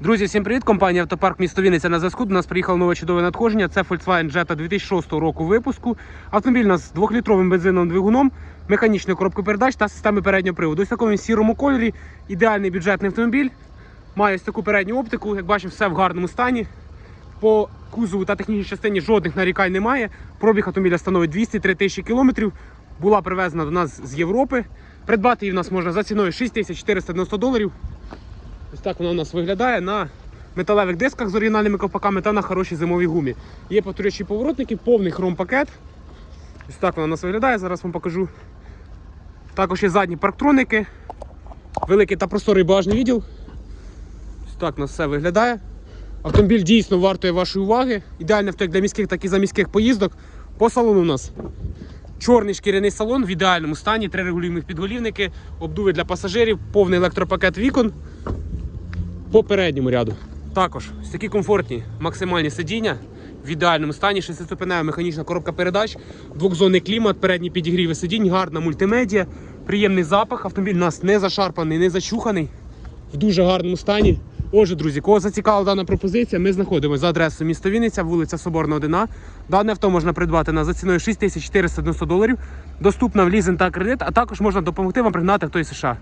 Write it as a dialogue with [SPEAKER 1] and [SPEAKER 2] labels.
[SPEAKER 1] Друзі, всім привіт! Компанія Автопарк місто Вінниця на зв'язку. До нас приїхало нове чудове надходження. Це Volkswagen Jetta 2006 року випуску. Автомобіль у нас з 2-літровим бензиновим двигуном, механічною коробкою передач та системою переднього приводу. Ось в такому сірому кольорі. Ідеальний бюджетний автомобіль. Має ось таку передню оптику. Як бачимо, все в гарному стані. По кузову та технічній частині жодних нарікань немає. Пробіг автомобіля становить 203 тисячі кілометрів. Була привезена до нас з Європи. Придбати її в нас можна за ціною 6490 доларів. Ось так вона у нас виглядає на металевих дисках з оригінальними ковпаками та на хорошій зимовій гумі. Є повторюючі поворотники, повний хром-пакет. Ось так вона у нас виглядає, зараз вам покажу. Також є задні парктроники, великий та просторий багажний відділ. Ось так у нас все виглядає. Автомобіль дійсно вартує вашої уваги. Ідеальний авто як для міських, так і за міських поїздок. По салону у нас Чорний шкіряний салон в ідеальному стані, три регулюємих підголівники, обдуви для пасажирів, повний електропакет вікон по передньому ряду. Також ось такі комфортні максимальні сидіння в ідеальному стані, шестиступенева механічна коробка передач, двохзонний клімат, передні підігріви сидінь, гарна мультимедіа, приємний запах. Автомобіль у нас не зашарпаний, не зачуханий, в дуже гарному стані. Отже, друзі, кого зацікавила дана пропозиція, ми знаходимося за адресою місто Вінниця, вулиця Соборна 1А. Дане авто можна придбати на за ціною 6490 доларів. Доступна в лізинг та кредит, а також можна допомогти вам пригнати авто із США.